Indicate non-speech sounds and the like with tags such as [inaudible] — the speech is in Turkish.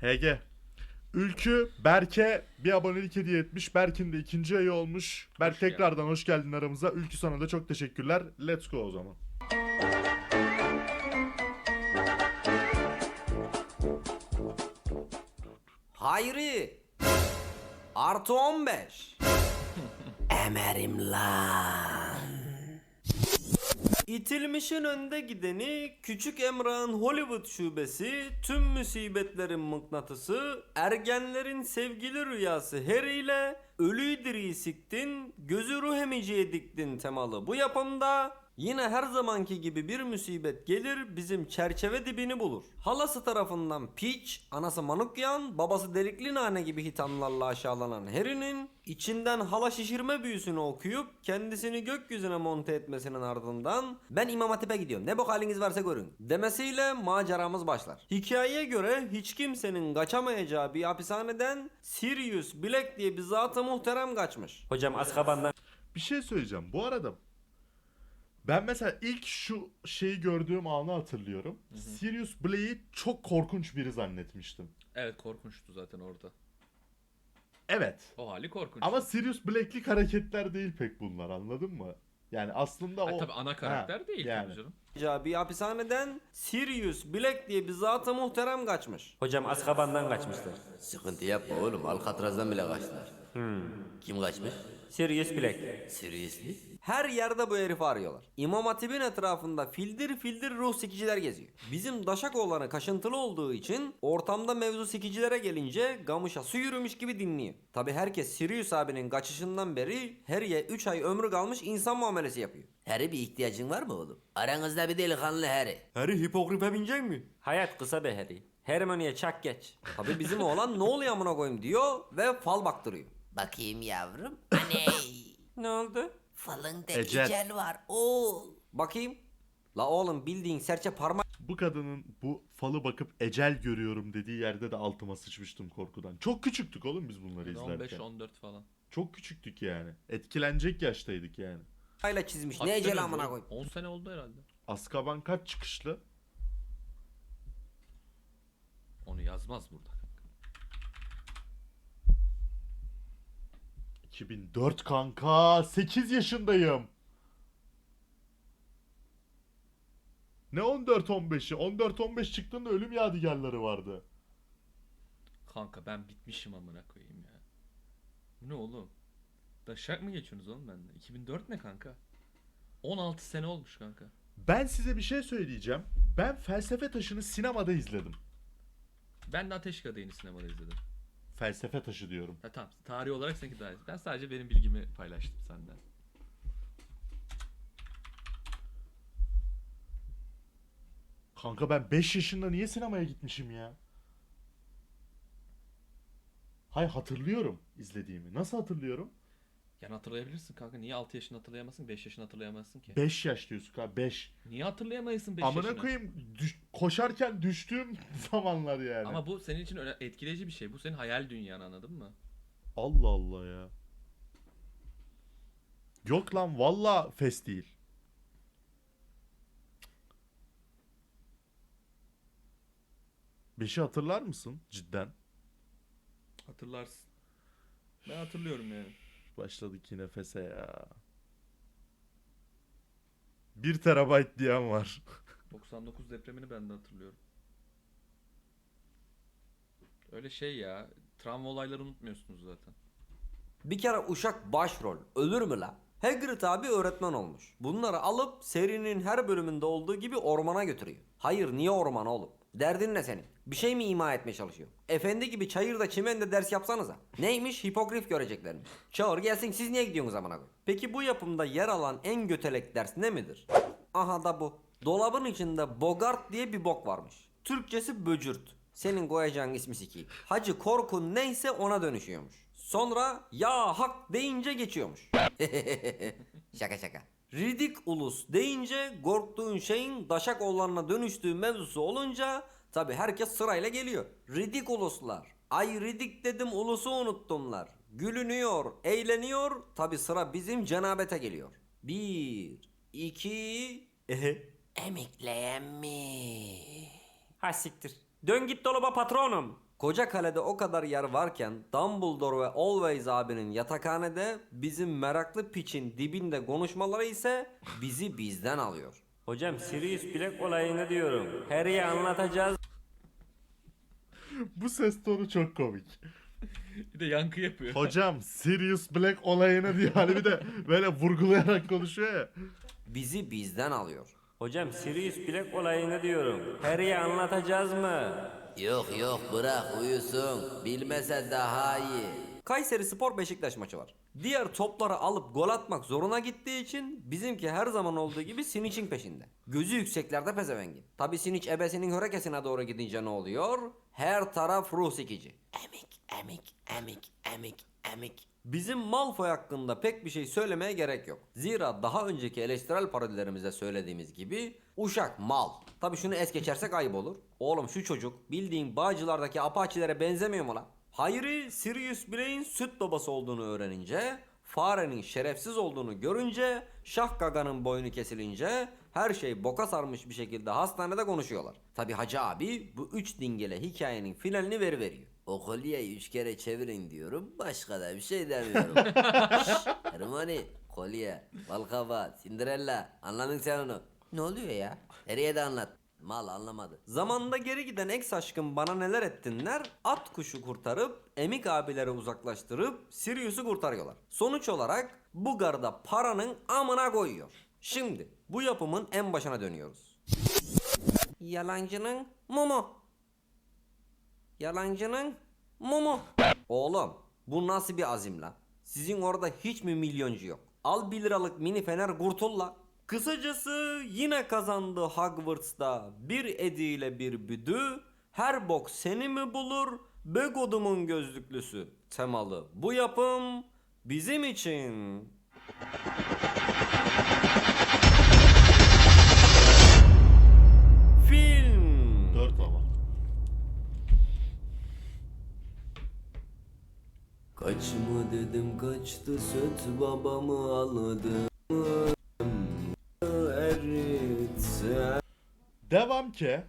HG. Ülkü Berke bir abonelik hediye etmiş. Berk'in de ikinci ayı olmuş. Berk Hoş tekrardan hoş geldin aramıza. Ülkü sana da çok teşekkürler. Let's go o zaman. Hayri. Artı 15. [laughs] Emerim lan. İtilmişin önde gideni, Küçük Emrah'ın Hollywood şubesi, tüm musibetlerin mıknatısı, ergenlerin sevgili rüyası Harry ile Ölüyü diriyi siktin, gözü ruh emiciye diktin temalı. Bu yapımda Yine her zamanki gibi bir musibet gelir bizim çerçeve dibini bulur. Halası tarafından piç, anası manukyan, babası delikli nane gibi hitamlarla aşağılanan Harry'nin içinden hala şişirme büyüsünü okuyup kendisini gökyüzüne monte etmesinin ardından ben İmam Hatip'e gidiyorum ne bok haliniz varsa görün demesiyle maceramız başlar. Hikayeye göre hiç kimsenin kaçamayacağı bir hapishaneden Sirius Black diye bir zatı muhterem kaçmış. Hocam Azkaban'dan Bir şey söyleyeceğim. Bu arada ben mesela ilk şu şeyi gördüğüm anı hatırlıyorum. Sirius Black'i çok korkunç biri zannetmiştim. Evet korkunçtu zaten orada. Evet. O hali korkunç. Ama Sirius Black'lik hareketler değil pek bunlar anladın mı? Yani aslında Ha, o... tabii ana karakter Ha, değil yani. tabii canım. Ya bir hapishaneden Sirius Black diye bir zatı muhterem kaçmış. Hocam Azkaban'dan kaçmışlar. Sıkıntı yapma oğlum. Alcatraz'dan bile kaçtılar. Kim kaçmış? Sirius Black. Seriously? Her yerde bu herifi arıyorlar. İmam Hatip'in etrafında fildir fildir ruh sikiciler geziyor. Bizim Daşak olanı kaşıntılı olduğu için ortamda mevzu sikicilere gelince gamışa su yürümüş gibi dinliyor. Tabi herkes Sirius abinin kaçışından beri Harry'e 3 ay ömrü kalmış insan muamelesi yapıyor. Harry bir ihtiyacın var mı oğlum? Aranızda bir delikanlı Harry. Harry hipogrife binecek mi? Hayat kısa be Harry. Hermione'ye çak geç. Tabi bizim oğlan ne oluyor amına koyayım diyor ve fal baktırıyor. Bakayım yavrum. Aney. [laughs] Ne oldu? Falında Ecel. ecel var. Oo. Bakayım. La oğlum bildiğin serçe parmak Bu kadının bu falı bakıp ecel görüyorum dediği yerde de altıma sıçmıştım korkudan. Çok küçüktük oğlum biz bunları izlerken. 15-14 falan. Çok küçüktük yani. Etkilenecek yaştaydık yani. ile çizmiş. Kaç Ne sene ecel oldu? amına koyayım. 10 sene oldu herhalde. Azkaban kaç çıkışlı? Onu yazmaz burada. 2004 kanka. 8 yaşındayım. Ne 14-15'i? 14-15 çıktığında ölüm yadigarları vardı. Kanka ben bitmişim amına koyayım ya. Bu ne oğlum? Daşak mı geçiyorsunuz oğlum benden? 2004 ne kanka? 16 sene olmuş kanka. Ben size bir şey söyleyeceğim. Ben felsefe taşını sinemada izledim. Ben de Ateş Kadehi'ni sinemada izledim. Felsefe taşı diyorum. Ha tamam tarih olarak seninki daha iyi. Ben sadece benim bilgimi paylaştım senden. Kanka ben 5 yaşında niye sinemaya gitmişim ya? Hay hatırlıyorum izlediğimi. Nasıl hatırlıyorum? Yani hatırlayabilirsin kanka. Niye 6 yaşını hatırlayamazsın, 5 yaşını hatırlayamazsın ki? 5 yaş diyorsun kanka 5. Niye hatırlayamayasın 5 Amına yaşını? koyayım düş- koşarken düştüğüm [laughs] zamanlar yani. Ama bu senin için öyle etkileyici bir şey. Bu senin hayal dünyan anladın mı? Allah Allah ya. Yok lan valla fes değil. Beşi hatırlar mısın cidden? Hatırlarsın. Ben hatırlıyorum yani. Başladık yine fese ya. 1 terabayt diyen var. [laughs] 99 depremini ben de hatırlıyorum. Öyle şey ya. Travma olayları unutmuyorsunuz zaten. Bir kere Uşak başrol. Ölür mü la? Hagrid abi öğretmen olmuş. Bunları alıp serinin her bölümünde olduğu gibi ormana götürüyor. Hayır niye ormana oğlum? Derdin ne senin? Bir şey mi ima etmeye çalışıyor? Efendi gibi çayırda çimende ders yapsanıza. Neymiş? Hipogrif göreceklermiş. Çağır gelsin siz niye gidiyorsunuz amına koyayım? Peki bu yapımda yer alan en götelek ders ne midir? Aha da bu. Dolabın içinde Bogart diye bir bok varmış. Türkçesi böcürt. Senin koyacağın ismi sikiyim. Hacı korkun neyse ona dönüşüyormuş. Sonra ya hak deyince geçiyormuş. [laughs] şaka şaka. Ridik ulus deyince korktuğun şeyin daşak olanına dönüştüğü mevzusu olunca tabi herkes sırayla geliyor. Ridik uluslar. Ay ridik dedim ulusu unuttumlar. Gülünüyor, eğleniyor. Tabi sıra bizim cenabete geliyor. Bir, iki. [laughs] Emikleyen mi? Ha siktir. Dön git dolaba patronum. Koca kalede o kadar yer varken Dumbledore ve Always abinin yatakhanede bizim meraklı piçin dibinde konuşmaları ise bizi bizden alıyor. Hocam Sirius Black olayını diyorum. Harry'e anlatacağız Bu ses tonu çok komik. Bir de yankı yapıyor. Hocam Sirius Black olayını diyor hani bir de böyle vurgulayarak konuşuyor ya. Bizi bizden alıyor. Hocam Sirius Black olayını diyorum. Harry'e anlatacağız mı? Yok yok bırak uyusun. Bilmese daha iyi. Kayseri Spor Beşiktaş maçı var. Diğer topları alıp gol atmak zoruna gittiği için bizimki her zaman olduğu gibi Sinic'in peşinde. Gözü yükseklerde pezevengin. Tabi Sinic ebesinin hörekesine doğru gidince ne oluyor? Her taraf ruh sikici. Emik emik emik emik emik. Bizim Malfoy hakkında pek bir şey söylemeye gerek yok. Zira daha önceki eleştirel parodilerimizde söylediğimiz gibi Uşak mal. Tabi şunu es geçersek ayıp olur. Oğlum şu çocuk bildiğin Bağcılar'daki apaçilere benzemiyor mu lan? Hayri Sirius Black'in süt babası olduğunu öğrenince, farenin şerefsiz olduğunu görünce, Şah Gaga'nın boynu kesilince her şey boka sarmış bir şekilde hastanede konuşuyorlar. Tabi Hacı abi bu üç dingele hikayenin finalini veri veriyor. O kolyeyi üç kere çevirin diyorum. Başka da bir şey demiyorum. [laughs] Şşş, Hermione, kolye, balkaba, Cinderella. Anladın sen onu. Ne oluyor ya? Nereye de anlat. Mal anlamadı. Zamanında geri giden ex aşkım bana neler ettinler? At kuşu kurtarıp Emik abileri uzaklaştırıp Sirius'u kurtarıyorlar. Sonuç olarak bu garda paranın amına koyuyor. Şimdi bu yapımın en başına dönüyoruz. Yalancının mumu. Yalancının mumu. Oğlum bu nasıl bir azim lan? Sizin orada hiç mi milyoncu yok? Al 1 liralık mini fener kurtul la. Kısacası yine kazandı Hogwarts'ta bir ediyle bir büdü. Her bok seni mi bulur? Begodumun gözlüklüsü. Temalı bu yapım bizim için. Kaç mı dedim kaçtı süt babamı. Eritse. Devam ki